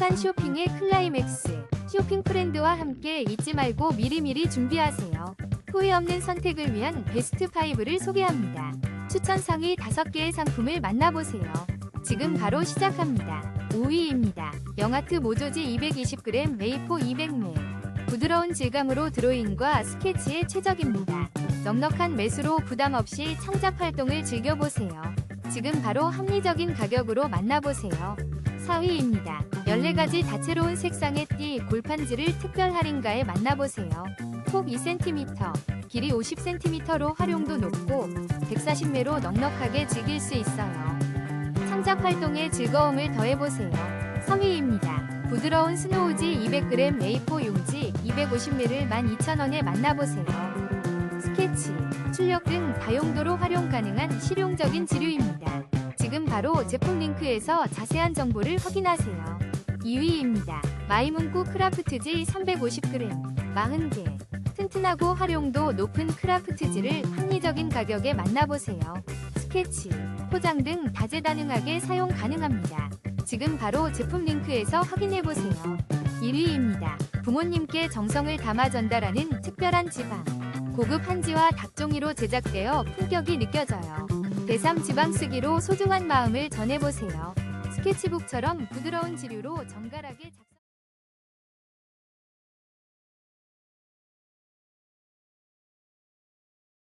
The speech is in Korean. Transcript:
행복한 쇼핑의 클라이맥스. 쇼핑 프렌드와 함께 잊지 말고 미리미리 준비하세요. 후회 없는 선택을 위한 베스트 5를 소개합니다. 추천 상위 5개의 상품을 만나보세요. 지금 바로 시작합니다. 5위입니다. 영하트 모조지 220g 메이포 200ml. 부드러운 질감으로 드로잉과 스케치에 최적입니다. 넉넉한 매수로 부담 없이 창작 활동을 즐겨보세요. 지금 바로 합리적인 가격으로 만나보세요. 4위입니다. 14가지 다채로운 색상의 띠 골판지를 특별 할인가에 만나보세요. 폭 2cm, 길이 50cm로 활용도 높고 140매로 넉넉하게 즐길 수 있어요. 창작 활동에 즐거움을 더해보세요. 3위입니다. 부드러운 스노우지 200g A4 용지 250ml 12,000원에 만나보세요. 스케치, 출력 등 다용도로 활용 가능한 실용적인 지류입니다. 지금 바로 제품 링크에서 자세한 정보를 확인하세요. 2위입니다. 마이문구 크라프트지 350g 40개 튼튼하고 활용도 높은 크라프트지를 합리적인 가격에 만나보세요. 스케치, 포장 등 다재다능하게 사용 가능합니다. 지금 바로 제품 링크에서 확인해보세요. 1위입니다. 부모님께 정성을 담아 전달하는 특별한 지방. 고급 한지와 닭종이로 제작되어 품격이 느껴져요. 대삼 지방 쓰기로 소중한 마음을 전해보세요. 스케치북처럼 부드러운 지류로 정갈하게 작...